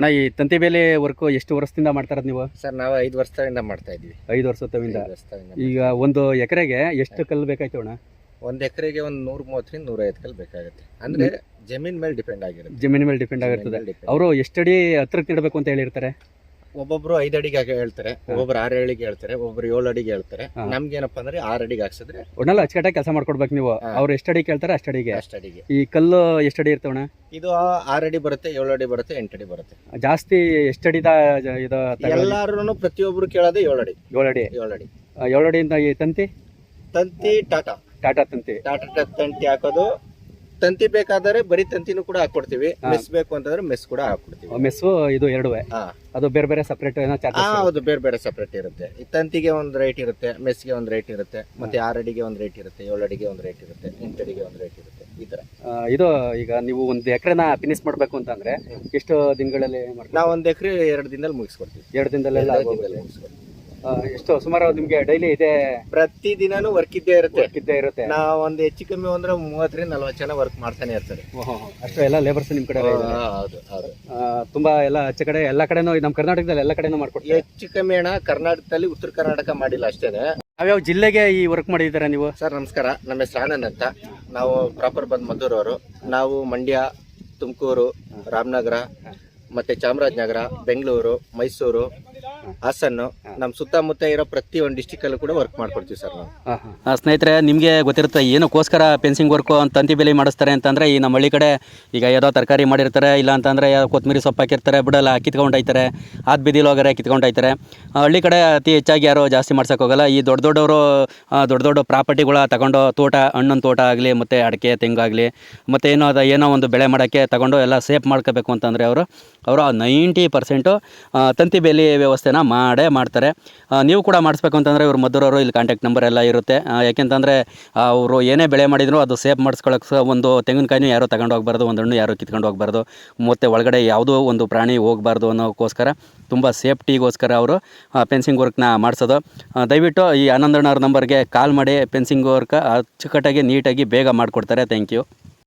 ಅಣ್ಣ ಈ ತಂತಿ ಬೇಲೆ ವರ್ಕ್ ಎಷ್ಟು ವರ್ಷದಿಂದ ಮಾಡ್ತಾರ ನೀವು? ಸರ್ ನಾವು ಐದು ವರ್ಷದಿಂದ ಮಾಡ್ತಾ ಇದ್ವಿ ಐದು ವರ್ಷದಿಂದ ಈಗ ಒಂದು ಎಕರೆಗೆ ಎಷ್ಟು ಕಲ್ಲು ಬೇಕಾಯ್ತು ಅಣ್ಣ? ಒಂದ್ ಎಕರೆಗೆ ಒಂದ್ ನೂರ ಮೂವತ್ತರಿಂದ ನೂರೈವತ್ತು ಕಲ್ಲು ಕಲ್ ಬೇಕಾಗುತ್ತೆ. ಅಂದ್ರೆ ಜಮೀನ್ ಮೇಲೆ ಡಿಪೆಂಡ್ ಆಗಿರುತ್ತೆ. ಜಮೀನ್ ಮೇಲೆ ಡಿಪೆಂಡ್ ಆಗಿರ್ತದೆ. ಅವರು ಎಷ್ಟಡಿ ಹತ್ರಕ್ಕೆ ಇಡಬೇಕು ಅಂತ ಹೇಳಿರ್ತಾರೆ? ಒಬ್ಬೊಬ್ರು ಐದು ಅಡಿಗೆ ಹಾಕಿ ಹೇಳ್ತಾರೆ ಒಬ್ಬೊಬ್ರು ಆರು ಅಡಿಗೆ ಹೇಳ್ತಾರೆ ಒಬ್ಬರು ಏಳು ಅಡಿಗೆ ಹೇಳ್ತಾರೆ. ನಮ್ಗೆ ಏನಪ್ಪಾ ಅಂದ್ರೆ ಆರು ಅಡಿಗೆ ಹಾಕ್ಸಿದ್ರೆ ಒಟ್ನಲ್ಲಿ ಅಚ್ಚುಕಟ್ಟಾಗಿ ಕೆಲಸ ಮಾಡ್ಕೊಡ್ಬೇಕು ನೀವು. ಅವ್ರು ಅವ್ರು ಎಷ್ಟಡಿ ಕೇಳ್ತಾರೆ ಅಷ್ಟು ಅಡಿಗೆ. ಈ ಕಲ್ಲು ಎಷ್ಟಡಿ ಇರ್ತವಣ ಇದು ಆರು ಅಡಿ ಬರುತ್ತೆ ಏಳು ಅಡಿ ಬರುತ್ತೆ ಎಂಟು ಅಡಿ ಬರುತ್ತೆ. ಜಾಸ್ತಿ ಎಷ್ಟು ಅಡಿದ ಇದು ಎಲ್ಲಾರು ಪ್ರತಿಯೊಬ್ರು ಕೇಳೋದು ಏಳು ಅಡಿ. ಏಳು ಅಡಿ. ಏಳು ಅಡಿ. ಏಳು ಅಡಿಯಿಂದ ಈ ತಂತಿ? ತಂತಿ ಟಾಟಾ. ಟಾಟಾ ತಂತಿ. ಟಾಟಾ ತಂತಿ ಹಾಕೋದು ತಂತಿ ಬೇಕಾದರೆ ಬರೀ ತಂತಿನೂ ಕೂಡ ಹಾಕೊಡ್ತೀವಿ ಮೆಸ್ ಬೇಕು ಅಂತಂದ್ರೆ ಮೆಸ್ ಕೂಡ ಹಾಕೊಡ್ತೀವಿ ಮೆಸ್ಸು ಇದು ಎರಡುವೆ. ಹಾ. ಅದು ಬೇರೆ ಬೇರೆ ಸಪ್ರೇಟ್ ಚಾರ್ಜಸ್ ಹೌದು ಬೇರೆ ಬೇರೆ ಸಪ್ರೇಟ್ ಇರುತ್ತೆ. ಈ ತಂತಿಗೆ ಒಂದು ರೇಟ್ ಇರುತ್ತೆ ಮೆಸ್ಗೆ ಒಂದು ರೇಟ್ ಇರುತ್ತೆ ಮತ್ತೆ ಆರಡಿಗೆ ಅಡಿಗೆ ಒಂದು ರೇಟ್ ಇರುತ್ತೆ ಏಳು ಅಡಿಗೆ ಒಂದು ರೇಟ್ ಇರುತ್ತೆ ಎಂಟು ಅಡಿಗೆ ಒಂದು ರೇಟ್ ಇರುತ್ತೆ ಈ ತರ. ಇದು ಈಗ ನೀವು ಒಂದು ಎಕರೆನ ಫಿನಿಶ್ ಮಾಡಬೇಕು ಅಂತಂದ್ರೆ ಎಷ್ಟು ದಿನಗಳಲ್ಲಿ ಮಾಡ್ತೀರಾ? ನಾವು ಒಂದು ಎಕರೆ ಎರಡು ದಿನದಲ್ಲಿ ಮುಗಿಸ್ಕೊಡ್ತೀವಿ. ಎರಡು ದಿನದಲ್ಲೆಲ್ಲ ಎರಡು ಆಗೋಗುತ್ತೆ ದಿನದಲ್ಲಿ ಮುಗಿಸ್ಕೊಡ್ತೀವಿ. ಎಷ್ಟು ಸುಮಾರು ನಿಮ್ಗೆ ಡೈಲಿ ಇದೆ ಪ್ರತಿ ದಿನಾನು ವರ್ಕ್ ಇದ್ದೇ ಇರುತ್ತೆ. ಇದ್ದೇ ಇರುತ್ತೆ. ನಾವು ಒಂದು ಹೆಚ್ಚು ಕಮ್ಮಿ ಅಂದ್ರೆ ಮೂವತ್ತರಿಂದ ನಲ್ವತ್ತು ಜನ ವರ್ಕ್ ಮಾಡ್ತಾನೆ ಇರ್ತಾರೆ. ಅಷ್ಟೇ ಎಲ್ಲ ಲೇಬರ್ಸ್ ನಿಮ್ ಕಡೆ. ಹೌದು ಹೌದು ತುಂಬಾ ಎಲ್ಲ ಆಚೆ ಕಡೆ ಎಲ್ಲ ಕಡೆನೂ ನಮ್ಮ ಕರ್ನಾಟಕದಲ್ಲಿ ಎಲ್ಲ ಕಡೆನೂ ಮಾಡ್ಕೊಡ್ತೀವಿ ಹೆಚ್ಚು ಕಮ್ಮಿ ಅಣ್ಣ ಕರ್ನಾಟಕದಲ್ಲಿ ಉತ್ತರ ಕರ್ನಾಟಕ ಮಾಡಿಲ್ಲ ಅಷ್ಟೇನೆ. ಯಾವ್ಯಾವ ಜಿಲ್ಲೆಗೆ ಈ ವರ್ಕ್ ಮಾಡಿದ್ದೀರಾ ನೀವು? ಸರ್ ನಮಸ್ಕಾರ. ನಮ್ಮ ಹೆಸರು ಆನಂದ್ ಅಂತ. ನಾವು ಪ್ರಾಪರ್ ಬಂದ್ ಅವರು. ನಾವು ಮಂಡ್ಯ ತುಮಕೂರು ರಾಮನಗರ ಮತ್ತೆ ಚಾಮರಾಜನಗರ ಬೆಂಗಳೂರು ಮೈಸೂರು ಹಾಸನ್ನು ನಮ್ಮ ಸುತ್ತಮುತ್ತ ಇರೋ ಪ್ರತಿ ಒಂದು ಡಿಸ್ಟಿಕ್ ಅಲ್ಲೂ ಕೂಡ ವರ್ಕ್ ಮಾಡ್ಕೊಡ್ತೀವಿ ಸರ್ ನಾವು. ಆ, ಸ್ನೇಹಿತರೆ ನಿಮಗೆ ಗೊತ್ತಿರುತ್ತೆ ಏನಕ್ಕೋಸ್ಕರ ಫೆನ್ಸಿಂಗ್ ವರ್ಕು ಅಂತ ತಂತಿ ಬೇಲಿ ಮಾಡಿಸ್ತಾರೆ ಅಂತಂದರೆ ಈ ನಮ್ಮ ಹಳ್ಳಿ ಕಡೆ ಈಗ ಯಾವುದೋ ತರಕಾರಿ ಮಾಡಿರ್ತಾರೆ ಇಲ್ಲ ಅಂತಂದರೆ ಕೊತ್ತಂಬರಿ ಸೊಪ್ಪು ಹಾಕಿರ್ತಾರೆ ಬಿಡಲ್ಲ ಕಿತ್ಕೊಂಡು ಹೋಯ್ತಾರೆ ಆದ್ ಬಿದಿಲ್ ಹೋಗಾರೆ ಕಿತ್ಕೊಂಡು ಹೋಯ್ತಾರೆ. ಆ, ಹಳ್ಳಿ ಕಡೆ ಅತಿ ಹೆಚ್ಚಾಗಿ ಯಾರು ಜಾಸ್ತಿ ಮಾಡ್ಸೋಕೆ ಹೋಗಲ್ಲ. ಈ ದೊಡ್ಡ ದೊಡ್ಡವರು ದೊಡ್ಡ ದೊಡ್ಡ ಪ್ರಾಪರ್ಟಿಗಳ ತಗೊಂಡು ತೋಟ ಹಣ್ಣಿನ ತೋಟ ಆಗಲಿ ಮತ್ತು ಅಡಿಕೆ ತೆಂಗಾಗಲಿ ಮತ್ತು ಏನೋ ಅದು ಏನೋ ಒಂದು ಬೆಳೆ ಮಾಡೋಕ್ಕೆ ತಗೊಂಡು ಎಲ್ಲ ಸೇಫ್ ಮಾಡ್ಕೋಬೇಕು ಅಂತಂದರೆ ಅವರು ಅವರು ನೈಂಟಿ ಪರ್ಸೆಂಟು ತಂತಿ ಬೇಲಿ ವ್ಯವಸ್ಥೆನ ಮಾಡೇ ಮಾಡ್ತಾರೆ. ನೀವು ಕೂಡ ಮಾಡಿಸ್ಬೇಕು ಅಂತಂದರೆ ಇವರು ಮಧುರವರು ಇಲ್ಲಿ ಕಾಂಟ್ಯಾಕ್ಟ್ ನಂಬರ್ ಎಲ್ಲ ಇರುತ್ತೆ. ಯಾಕೆಂತಂದರೆ ಅವರು ಏನೇ ಬೆಳೆ ಮಾಡಿದ್ರು ಅದು ಸೇಫ್ ಮಾಡ್ಸ್ಕೊಳ್ಳೋಕೆ ಒಂದು ತೆಂಗಿನಕಾಯಿನೂ ಯಾರು ತಗೊಂಡು ಹೋಗ್ಬಾರ್ದು, ಒಂದು ಹಣ್ಣು ಯಾರು ಕಿತ್ಕೊಂಡು ಹೋಗ್ಬಾರ್ದು. ಮತ್ತು ಒಳಗಡೆ ಯಾವುದೋ ಒಂದು ಪ್ರಾಣಿ ಹೋಗ್ಬಾರ್ದು ಅನ್ನೋಕ್ಕೋಸ್ಕರ ತುಂಬ ಸೇಫ್ಟಿಗೋಸ್ಕರ ಅವರು ಫೆನ್ಸಿಂಗ್ ವರ್ಕ್ನ ಮಾಡಿಸೋದು. ದಯವಿಟ್ಟು ಈ ಆನಂದಣ್ಣವ್ರ ನಂಬರ್ಗೆ ಕಾಲ್ ಮಾಡಿ ಫೆನ್ಸಿಂಗ್ ವರ್ಕ್ ಅಚ್ಚುಕಟ್ಟಾಗಿ ನೀಟಾಗಿ ಬೇಗ ಮಾಡಿಕೊಡ್ತಾರೆ. Thank you